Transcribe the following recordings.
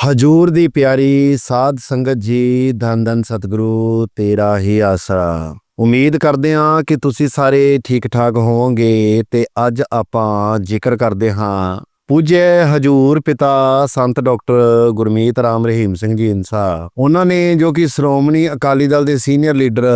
ਹਜੂਰ ਦੀ ਪਿਆਰੀ ਸਾਧ ਸੰਗਤ ਜੀ, ਧੰਨ ਧੰਨ ਸਤਿਗੁਰੂ, ਤੇਰਾ ਹੀ ਆਸਰਾ। ਉਮੀਦ ਕਰਦੇ ਹਾਂ ਕਿ ਤੁਸੀਂ ਸਾਰੇ ਠੀਕ ਠਾਕ ਹੋਵੋਗੇ ਤੇ ਅੱਜ ਆਪਾਂ ਜ਼ਿਕਰ ਕਰਦੇ ਹਾਂ ਪੂਜੇ ਹਜੂਰ ਪਿਤਾ ਸੰਤ ਡਾਕਟਰ ਗੁਰਮੀਤ ਰਾਮ ਰਹੀਮ ਸਿੰਘ ਜੀ ਇਨਸਾ ਉਹਨਾਂ ਨੇ ਜੋ ਕਿ ਸ਼੍ਰੋਮਣੀ ਅਕਾਲੀ ਦਲ ਦੇ ਸੀਨੀਅਰ ਲੀਡਰ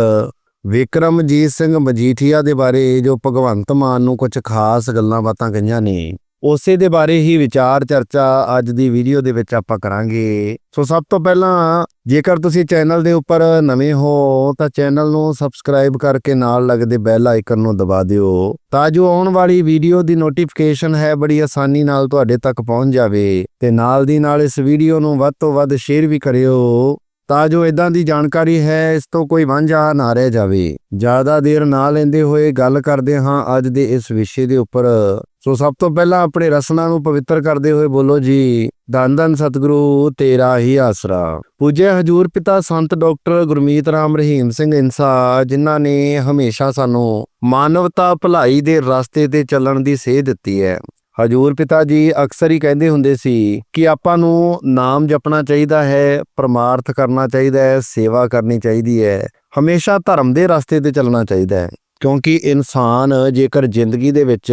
ਵਿਕਰਮਜੀਤ ਸਿੰਘ ਮਜੀਠੀਆ ਦੇ ਬਾਰੇ ਜੋ ਭਗਵੰਤ ਮਾਨ ਨੂੰ ਕੁਝ ਖਾਸ ਗੱਲਾਂ ਬਾਤਾਂ ਕਹੀਆਂ ਨੇ ਉਸੇ ਦੇ ਬਾਰੇ ਹੀ ਵਿਚਾਰ ਚਰਚਾ ਅੱਜ ਦੀ ਵੀਡੀਓ ਦੇ ਵਿੱਚ ਆਪਾਂ ਕਰਾਂਗੇ। ਸੋ ਸਭ ਤੋਂ ਪਹਿਲਾਂ ਜੇਕਰ ਤੁਸੀਂ ਚੈਨਲ ਦੇ ਉੱਪਰ ਨਵੇਂ ਹੋ, ਤਾਂ ਚੈਨਲ ਨੂੰ ਸਬਸਕ੍ਰਾਈਬ ਕਰਕੇ ਨਾਲ ਲੱਗਦੇ ਬੈਲ ਆਈਕਨ ਨੂੰ ਦਬਾ ਦਿਓ, ਤਾਂ ਜੋ ਆਉਣ ਵਾਲੀ ਵੀਡੀਓ ਦੀ ਨੋਟੀਫਿਕੇਸ਼ਨ ਹੈ, ਬੜੀ ਆਸਾਨੀ ਨਾਲ ਤੁਹਾਡੇ ਤੱਕ ਪਹੁੰਚ ਜਾਵੇ। ਤੇ ਨਾਲ ਦੀ ਨਾਲ ਇਸ ਵੀਡੀਓ ਨੂੰ ਵੱਧ ਤੋਂ ਵੱਧ ਸ਼ੇਅਰ ਵੀ ਕਰਿਓ। ਤਾਂ ਜੋ ਇਦਾਂ ਦੀ ਜਾਣਕਾਰੀ ਹੈ, ਇਸ ਤੋਂ ਕੋਈ ਵਾਂਝਾ ਨਾ ਰਹਿ ਜਾਵੇ। ਜ਼ਿਆਦਾ ਦੇਰ ਨਾ ਲੈਂਦੇ ਹੋਏ ਗੱਲ ਕਰਦੇ ਹਾਂ ਅੱਜ ਦੇ ਇਸ ਵਿਸ਼ੇ ਦੇ ਉੱਪਰ। ਸੋ ਸਭ ਤੋਂ ਪਹਿਲਾਂ ਆਪਣੇ ਰਸਨਾ ਨੂੰ ਪਵਿੱਤਰ ਕਰਦੇ ਹੋਏ ਬੋਲੋ ਜੀ। ਧੰਨ ਧੰਨ ਸਤਿਗੁਰੂ, ਤੇਰਾ ਹੀ ਆਸਰਾ। ਪੂਜੇ ਹਜੂਰ ਪਿਤਾ ਸੰਤ ਡਾਕਟਰ ਗੁਰਮੀਤ ਰਾਮ ਰਹੀਮ ਸਿੰਘ ਇਨਸਾ, ਜਿਨ੍ਹਾਂ ਨੇ ਹਮੇਸ਼ਾ ਸਾਨੂੰ ਮਾਨਵਤਾ ਭਲਾਈ ਦੇ ਰਸਤੇ ਤੇ ਚੱਲਣ ਦੀ ਸੇਧ ਦਿੱਤੀ ਹੈ। ਹਜੂਰ ਪਿਤਾ ਜੀ ਅਕਸਰ ਹੀ ਕਹਿੰਦੇ ਹੁੰਦੇ ਸੀ ਕਿ ਆਪਾਂ ਨੂੰ ਨਾਮ ਜਪਣਾ ਚਾਹੀਦਾ ਹੈ, ਪ੍ਰਮਾਰਥ ਕਰਨਾ ਚਾਹੀਦਾ ਹੈ, ਸੇਵਾ ਕਰਨੀ ਚਾਹੀਦੀ ਹੈ। ਹਮੇਸ਼ਾ ਧਰਮ ਦੇ ਰਸਤੇ ਤੇ ਚੱਲਣਾ ਚਾਹੀਦਾ ਹੈ, ਕਿਉਂਕਿ ਇਨਸਾਨ ਜੇਕਰ ਜ਼ਿੰਦਗੀ ਦੇ ਵਿੱਚ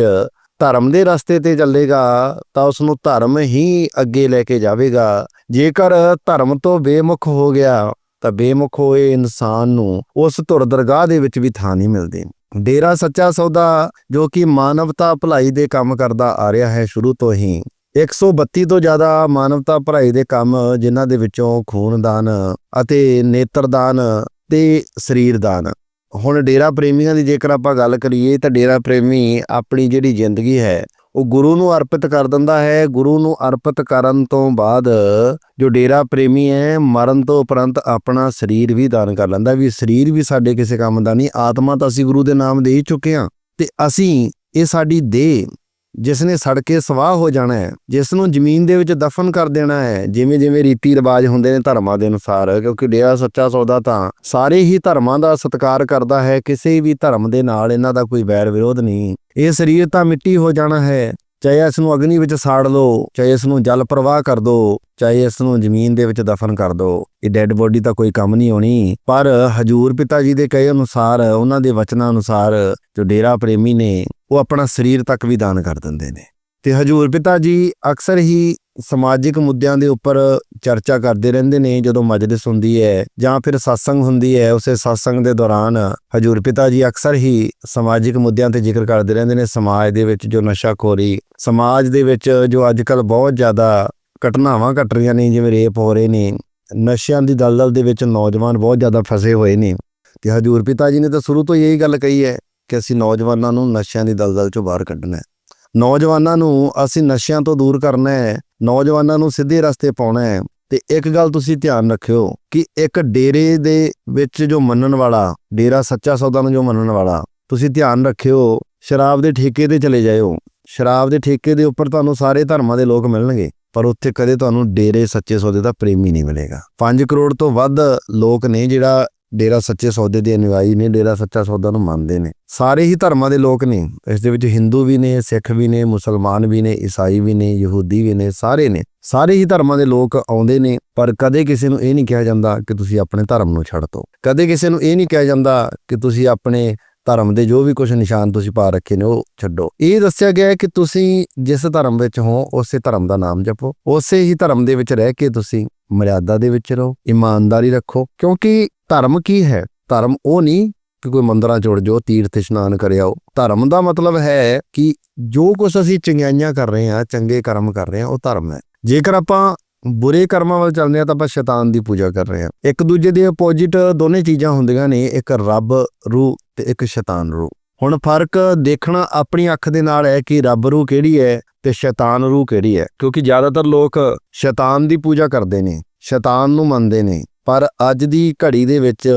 ਧਰਮ ਦੇ ਰਸਤੇ ਤੇ ਚੱਲੇਗਾ, ਤਾਂ ਉਸ ਨੂੰ ਧਰਮ ਹੀ ਅੱਗੇ ਲੈ ਕੇ ਜਾਵੇਗਾ। ਜੇਕਰ ਧਰਮ ਤੋਂ ਬੇਮੁਖ ਹੋ ਗਿਆ, ਤਾਂ ਬੇਮੁਖ ਹੋਏ ਇਨਸਾਨ ਨੂੰ ਉਸ ਧੁਰ ਦਰਗਾਹ ਦੇ ਵਿੱਚ ਵੀ ਥਾਂ ਨਹੀਂ ਮਿਲਦੀ। ਡੇਰਾ ਸੱਚਾ ਸੌਦਾ, ਜੋ ਕਿ ਮਾਨਵਤਾ ਭਲਾਈ ਦੇ ਕੰਮ ਕਰਦਾ ਆ ਰਿਹਾ ਹੈ ਸ਼ੁਰੂ ਤੋਂ ਹੀ। 132 ਤੋਂ ਜ਼ਿਆਦਾ ਮਾਨਵਤਾ ਭਲਾਈ ਦੇ ਕੰਮ ਜਿਨ੍ਹਾਂ ਦੇ ਵਿੱਚੋਂ ਖੂਨਦਾਨ ਅਤੇ ਨੇਤਰਦਾਨ ਤੇ ਸਰੀਰਦਾਨ। ਹੁਣ ਡੇਰਾ ਪ੍ਰੇਮੀਆਂ ਦੀ ਜੇਕਰ ਆਪਾਂ ਗੱਲ ਕਰੀਏ, ਤਾਂ ਡੇਰਾ ਪ੍ਰੇਮੀ ਆਪਣੀ ਜਿਹੜੀ ਜ਼ਿੰਦਗੀ ਹੈ ਉਹ ਗੁਰੂ ਨੂੰ ਅਰਪਿਤ ਕਰ ਦਿੰਦਾ ਹੈ। ਗੁਰੂ ਨੂੰ ਅਰਪਿਤ ਕਰਨ ਤੋਂ ਬਾਅਦ ਜੋ ਡੇਰਾ ਪ੍ਰੇਮੀ ਹੈ, ਮਰਨ ਤੋਂ ਉਪਰੰਤ ਆਪਣਾ ਸਰੀਰ ਵੀ ਦਾਨ ਕਰ ਲੈਂਦਾ। ਵੀ ਸਰੀਰ ਵੀ ਸਾਡੇ ਕਿਸੇ ਕੰਮ ਦਾ ਨਹੀਂ, ਆਤਮਾ ਤਾਂ ਅਸੀਂ ਗੁਰੂ ਦੇ ਨਾਮ ਦੇ ਹੀ ਚੁੱਕੇ ਹਾਂ। ਤੇ ਅਸੀਂ ਇਹ ਸਾਡੀ ਦੇਹ ਜਿਸ ਨੇ ਸੜ ਕੇ ਸਵਾਹ ਹੋ ਜਾਣਾ ਹੈ ਜਿਸ ਨੂੰ ਜ਼ਮੀਨ ਦੇ ਵਿੱਚ ਦਫਨ ਕਰ ਦੇਣਾ ਹੈ ਜਿਵੇਂ ਜਿਵੇਂ ਰੀਤੀ ਰਿਵਾਜ ਹੁੰਦੇ ਨੇ ਧਰਮਾਂ ਦੇ ਅਨੁਸਾਰ, ਕਿਉਂਕਿ ਡੇਰਾ ਸੱਚਾ ਸੌਦਾ ਤਾਂ ਸਾਰੇ ਹੀ ਧਰਮਾਂ ਦਾ ਸਤਿਕਾਰ ਕਰਦਾ ਹੈ। ਕਿਸੇ ਵੀ ਧਰਮ ਦੇ ਨਾਲ ਇਹਨਾਂ ਦਾ ਕੋਈ ਵੈਰ ਵਿਰੋਧ ਨਹੀਂ। ਇਹ ਸਰੀਰ ਤਾਂ ਮਿੱਟੀ ਹੋ ਜਾਣਾ ਹੈ। ਚਾਹੇ ਇਸ ਨੂੰ ਅਗਨੀ ਵਿੱਚ ਸਾੜ ਲਓ, ਚਾਹੇ ਇਸ ਨੂੰ ਜਲ ਪ੍ਰਵਾਹ ਕਰ ਦਿਓ ਚਾਹੇ ਇਸ ਨੂੰ ਜ਼ਮੀਨ ਦੇ ਵਿੱਚ ਦਫਨ ਕਰ ਦਿਓ ਇਹ ਡੈੱਡ ਬੋਡੀ ਤਾਂ ਕੋਈ ਕੰਮ ਨਹੀਂ ਆਉਣੀ ਪਰ ਹਜੂਰ ਪਿਤਾ ਜੀ ਦੇ ਕਹੇ ਅਨੁਸਾਰ, ਉਹਨਾਂ ਦੇ ਵਚਨਾਂ ਅਨੁਸਾਰ ਜੋ ਡੇਰਾ ਪ੍ਰੇਮੀ ਨੇ, ਉਹ ਆਪਣਾ ਸਰੀਰ ਤੱਕ ਵੀ ਦਾਨ ਕਰ ਦਿੰਦੇ ਨੇ। ਤੇ ਹਜੂਰ ਪਿਤਾ ਜੀ ਅਕਸਰ ਹੀ ਸਮਾਜਿਕ ਮੁੱਦਿਆਂ ਦੇ ਉੱਪਰ ਚਰਚਾ ਕਰਦੇ ਰਹਿੰਦੇ ਨੇ ਜਦੋਂ ਮਜਲਿਸ ਹੁੰਦੀ ਹੈ ਜਾਂ ਫਿਰ satsang ਹੁੰਦੀ ਹੈ, ਉਸੇ satsang ਦੇ ਦੌਰਾਨ ਹਜੂਰ ਪਿਤਾ ਜੀ ਅਕਸਰ ਹੀ ਸਮਾਜਿਕ ਮੁੱਦਿਆਂ ਤੇ ਜ਼ਿਕਰ ਕਰਦੇ ਰਹਿੰਦੇ ਨੇ, ਸਮਾਜ ਦੇ ਵਿੱਚ ਜੋ ਨਸ਼ਾਖੋਰੀ, ਸਮਾਜ ਦੇ ਵਿੱਚ ਜੋ ਅੱਜਕੱਲ ਬਹੁਤ ਜ਼ਿਆਦਾ ਘਟਨਾਵਾਂ ਘਟ ਰਹੀਆਂ ਨੇ, ਜਿਵੇਂ ਰੇਪ ਹੋ ਰਹੇ ਨੇ, ਨਸ਼ਿਆਂ ਦੀ ਦਲਦਲ ਦੇ ਵਿੱਚ ਨੌਜਵਾਨ ਬਹੁਤ ਜ਼ਿਆਦਾ ਫਸੇ ਹੋਏ ਨੇ। ਤੇ ਹਜੂਰ ਪਿਤਾ ਜੀ ਨੇ ਤਾਂ ਸ਼ੁਰੂ ਤੋਂ ਇਹੀ ਗੱਲ ਕਹੀ ਹੈ ਕਿ ਅਸੀਂ ਨੌਜਵਾਨਾਂ ਨੂੰ ਨਸ਼ਿਆਂ ਦੀ ਦਲਦਲ ਚੋਂ ਬਾਹਰ ਕੱਢਣਾ ਹੈ। ਨੌਜਵਾਨਾਂ ਨੂੰ ਅਸੀਂ ਨਸ਼ਿਆਂ ਤੋਂ ਦੂਰ ਕਰਨਾ ਹੈ, ਨੌਜਵਾਨਾਂ ਨੂੰ ਸਿੱਧੇ ਰਸਤੇ ਪਾਉਣਾ ਹੈ। ਤੇ ਇੱਕ ਗੱਲ ਤੁਸੀਂ ਧਿਆਨ ਰੱਖਿਓ ਕਿ ਇੱਕ ਡੇਰੇ ਦੇ ਵਿੱਚ ਜੋ ਮੰਨਣ ਵਾਲਾ, ਡੇਰਾ ਸੱਚਾ ਸੌਦਾ ਨੂੰ ਜੋ ਮੰਨਣ ਵਾਲਾ, ਤੁਸੀਂ ਧਿਆਨ ਰੱਖਿਓ, ਸ਼ਰਾਬ ਦੇ ਠੇਕੇ ਤੇ ਚਲੇ ਜਾਇਓ। ਸ਼ਰਾਬ ਦੇ ਠੇਕੇ ਦੇ ਉੱਪਰ ਤੁਹਾਨੂੰ ਸਾਰੇ ਧਰਮਾਂ ਦੇ ਲੋਕ ਮਿਲਣਗੇ, ਪਰ ਉੱਥੇ ਕਦੇ ਤੁਹਾਨੂੰ ਡੇਰੇ ਸੱਚੇ ਸੌਦੇ ਦਾ ਪ੍ਰੇਮੀ ਨਹੀਂ ਮਿਲੇਗਾ। 5 ਕਰੋੜ ਤੋਂ ਵੱਧ ਲੋਕ ਨੇ ਜਿਹੜਾ ਡੇਰਾ ਸੱਚੇ ਸੌਦੇ ਦੇ ਅਨੁਯਾਈ ਨੇ, ਡੇਰਾ ਸੱਚਾ ਸੌਦਾ ਨੂੰ ਮੰਨਦੇ ਨੇ। ਸਾਰੇ ਹੀ ਧਰਮਾਂ ਦੇ ਲੋਕ ਨੇ। ਇਸ ਦੇ ਵਿੱਚ ਹਿੰਦੂ ਵੀ ਨੇ, ਸਿੱਖ ਵੀ ਨੇ, ਮੁਸਲਮਾਨ ਵੀ ਨੇ, ਈਸਾਈ ਵੀ ਨੇ, ਯਹੂਦੀ ਵੀ ਨੇ, ਸਾਰੇ ਨੇ। ਸਾਰੇ ਹੀ ਧਰਮਾਂ ਦੇ ਲੋਕ ਆਉਂਦੇ ਨੇ, ਪਰ ਕਦੇ ਕਿਸੇ ਨੂੰ ਇਹ ਨਹੀਂ ਕਿਹਾ ਜਾਂਦਾ ਕਿ ਤੁਸੀਂ ਆਪਣੇ ਧਰਮ ਨੂੰ ਛੱਡ ਦਿਓ। ਕਦੇ ਕਿਸੇ ਨੂੰ ਇਹ ਨਹੀਂ ਕਿਹਾ ਜਾਂਦਾ ਕਿ ਤੁਸੀਂ ਆਪਣੇ ਧਰਮ ਦੇ ਜੋ ਵੀ ਕੁਝ ਨਿਸ਼ਾਨ ਤੁਸੀਂ ਪਾ ਰੱਖੇ ਨੇ, ਉਹ ਛੱਡੋ। ਇਹ ਦੱਸਿਆ ਗਿਆ ਹੈ ਕਿ ਤੁਸੀਂ ਜਿਸ ਧਰਮ ਵਿੱਚ ਹੋ, ਉਸੇ ਧਰਮ ਦਾ ਨਾਮ ਜਪੋ। ਉਸੇ ਹੀ ਧਰਮ ਦੇ ਵਿੱਚ ਰਹਿ ਕੇ ਤੁਸੀਂ ਮਰਿਆਦਾ ਦੇ ਵਿੱਚ ਰਹੋ, ਇਮਾਨਦਾਰੀ ਰੱਖੋ, ਕਿਉਂਕਿ ਧਰਮ ਕੀ ਹੈ? ਧਰਮ ਉਹ ਨਹੀਂ ਕਿ ਕੋਈ ਮੰਦਰਾਂ ਜੁੜ ਜਾਓ, ਤੀਰਥ ਇਸ਼ਨਾਨ ਕਰਿਆਓ ਧਰਮ ਦਾ ਮਤਲਬ ਹੈ ਕਿ ਜੋ ਕੁਝ ਅਸੀਂ ਚੰਗਿਆਈਆਂ ਕਰ ਰਹੇ ਹਾਂ, ਚੰਗੇ ਕਰਮ ਕਰ ਰਹੇ ਹਾਂ, ਉਹ ਧਰਮ ਹੈ। ਜੇਕਰ ਆਪਾਂ ਬੁਰੇ ਕਰਮਾਂ ਵੱਲ ਚੱਲਦੇ ਹਾਂ ਤਾਂ ਆਪਾਂ ਸ਼ੈਤਾਨ ਦੀ ਪੂਜਾ ਕਰ ਰਹੇ ਹਾਂ। ਇੱਕ ਦੂਜੇ ਦੇ ਆਪੋਜੀਟ ਦੋਨੇ ਚੀਜ਼ਾਂ ਹੁੰਦੀਆਂ ਨੇ, ਇੱਕ ਰੱਬ ਰੂਹ ਤੇ ਇੱਕ ਸ਼ੈਤਾਨ ਰੂਹ। ਹੁਣ ਫ਼ਰਕ ਦੇਖਣਾ ਆਪਣੀ ਅੱਖ ਦੇ ਨਾਲ ਹੈ ਕਿ ਰੱਬ ਰੂਹ ਕਿਹੜੀ ਹੈ ਤੇ ਸ਼ੈਤਾਨ ਰੂਹ ਕਿਹੜੀ ਹੈ। ਕਿਉਂਕਿ ਜ਼ਿਆਦਾਤਰ ਲੋਕ ਸ਼ੈਤਾਨ ਦੀ ਪੂਜਾ ਕਰਦੇ ਨੇ, ਸ਼ੈਤਾਨ ਨੂੰ ਮੰਨਦੇ ਨੇ। ਪਰ ਅੱਜ ਦੀ ਘੜੀ ਦੇ ਵਿੱਚ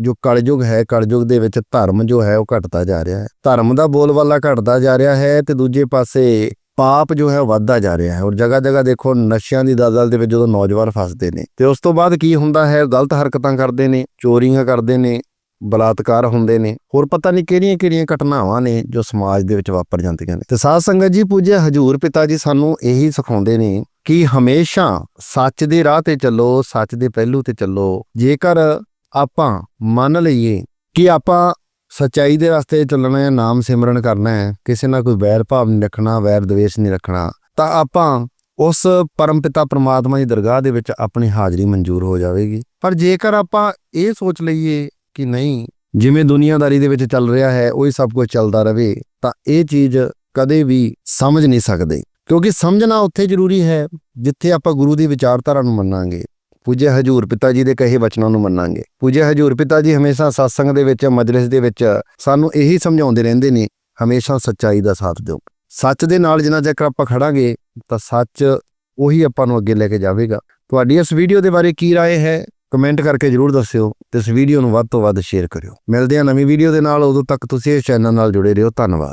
ਜੋ ਕਲਯੁਗ ਹੈ, ਕਲਯੁਗ ਦੇ ਵਿੱਚ ਧਰਮ ਜੋ ਹੈ, ਉਹ ਘਟਦਾ ਜਾ ਰਿਹਾ ਹੈ। ਧਰਮ ਦਾ ਬੋਲਬਾਲਾ ਘਟਦਾ ਜਾ ਰਿਹਾ ਹੈ ਤੇ ਦੂਜੇ ਪਾਸੇ ਪਾਪ ਜੋ ਹੈ ਵੱਧਦਾ ਜਾ ਰਿਹਾ ਹੈ। ਔਰ ਜਗ੍ਹਾ ਜਗ੍ਹਾ ਦੇਖੋ, ਨਸ਼ਿਆਂ ਦੀ ਦਲਦਲ ਦੇ ਵਿੱਚ ਜਦੋਂ ਨੌਜਵਾਨ ਫਸਦੇ ਨੇ, ਤੇ ਉਸ ਤੋਂ ਬਾਅਦ ਕੀ ਹੁੰਦਾ ਹੈ? ਗਲਤ ਹਰਕਤਾਂ ਕਰਦੇ ਨੇ, ਚੋਰੀਆਂ ਕਰਦੇ ਨੇ, ਬਲਾਤਕਾਰ ਹੁੰਦੇ ਨੇ। ਹੋਰ ਪਤਾ ਨਹੀਂ ਕਿਹੜੀਆਂ ਕਿਹੜੀਆਂ ਘਟਨਾਵਾਂ ਨੇ ਜੋ ਸਮਾਜ ਦੇ ਵਿੱਚ ਵਾਪਰ ਜਾਂਦੀਆਂ ਨੇ। ਤੇ ਸਾਧ ਸੰਗਤ ਜੀ ਪੂਜੇ ਹਜੂਰ ਪਿਤਾ ਜੀ ਸਾਨੂੰ ਇਹੀ ਸਿਖਾਉਂਦੇ ਨੇ ਕਿ ਹਮੇਸ਼ਾ ਸੱਚ ਦੇ ਰਾਹ ਤੇ ਚੱਲੋ, ਸੱਚ ਦੇ ਪਹਿਲੂ ਤੇ ਚੱਲੋ। ਜੇਕਰ ਆਪਾਂ ਮੰਨ ਲਈਏ ਕਿ ਆਪਾਂ ਸਚਾਈ ਦੇ ਰਸਤੇ ਚੱਲਣਾ ਹੈ, ਨਾਮ ਸਿਮਰਨ ਕਰਨਾ ਹੈ, ਕਿਸੇ ਨਾਲ ਕੋਈ ਵੈਰ ਭਾਵ ਨਹੀਂ ਰੱਖਣਾ, ਵੈਰ ਦਵੇਸ਼ ਨਹੀਂ ਰੱਖਣਾ, ਤਾਂ ਆਪਾਂ ਉਸ ਪਰਮਪਿਤਾ ਪ੍ਰਮਾਤਮਾ ਦੀ ਦਰਗਾਹ ਦੇ ਵਿੱਚ ਆਪਣੀ ਹਾਜ਼ਰੀ ਮਨਜ਼ੂਰ ਹੋ ਜਾਵੇਗੀ। ਪਰ ਜੇਕਰ ਆਪਾਂ ਇਹ ਸੋਚ ਲਈਏ ਕਿ ਨਹੀਂ, ਜਿਵੇਂ ਦੁਨੀਆਦਾਰੀ ਦੇ ਵਿੱਚ ਚੱਲ ਰਿਹਾ ਹੈ, ਉਹੀ ਸਭ ਕੁਝ ਚੱਲਦਾ ਰਹੇ, ਤਾਂ ਇਹ ਚੀਜ਼ ਕਦੇ ਵੀ ਸਮਝ ਨਹੀਂ ਸਕਦੇ। ਕਿਉਂਕਿ ਸਮਝਣਾ ਉੱਥੇ ਜ਼ਰੂਰੀ ਹੈ ਜਿੱਥੇ ਆਪਾਂ ਗੁਰੂ ਦੀ ਵਿਚਾਰਧਾਰਾ ਨੂੰ ਮੰਨਾਂਗੇ ਪੂਜੇ ਹਜੂਰ ਪਿਤਾ ਜੀ ਦੇ ਕਹੇ ਵਚਨਾਂ ਨੂੰ ਮੰਨਾਂਗੇ ਪੂਜੇ ਹਜੂਰ ਪਿਤਾ ਜੀ ਹਮੇਸ਼ਾ ਸਤਸੰਗ ਦੇ ਵਿੱਚ ਮਜਲਿਸ ਦੇ ਵਿੱਚ ਸਾਨੂੰ ਇਹੀ ਸਮਝਾਉਂਦੇ ਰਹਿੰਦੇ ਨੇ ਹਮੇਸ਼ਾ ਸੱਚਾਈ ਦਾ ਸਾਥ ਦਿਓ ਸੱਚ ਦੇ ਨਾਲ ਜਿੰਨਾ ਚਿਰ ਆਪਾਂ ਖੜਾਂਗੇ ਤਾਂ ਸੱਚ ਉਹੀ ਆਪਾਂ ਨੂੰ ਅੱਗੇ ਲੈ ਕੇ ਜਾਵੇਗਾ ਤੁਹਾਡੀ ਇਸ ਵੀਡੀਓ ਦੇ ਬਾਰੇ ਕੀ رائے ਹੈ ਕਮੈਂਟ ਕਰਕੇ ਜਰੂਰ ਦੱਸਿਓ ਤੇ ਇਸ ਵੀਡੀਓ ਨੂੰ ਵੱਧ ਤੋਂ ਵੱਧ ਸ਼ੇਅਰ ਕਰਿਓ ਮਿਲਦੇ ਹਾਂ ਨਵੀਂ ਵੀਡੀਓ ਦੇ ਨਾਲ ਉਦੋਂ ਤੱਕ ਤੁਸੀਂ ਇਸ ਚੈਨਲ ਨਾਲ ਜੁੜੇ ਰਹੋ ਧੰਨਵਾਦ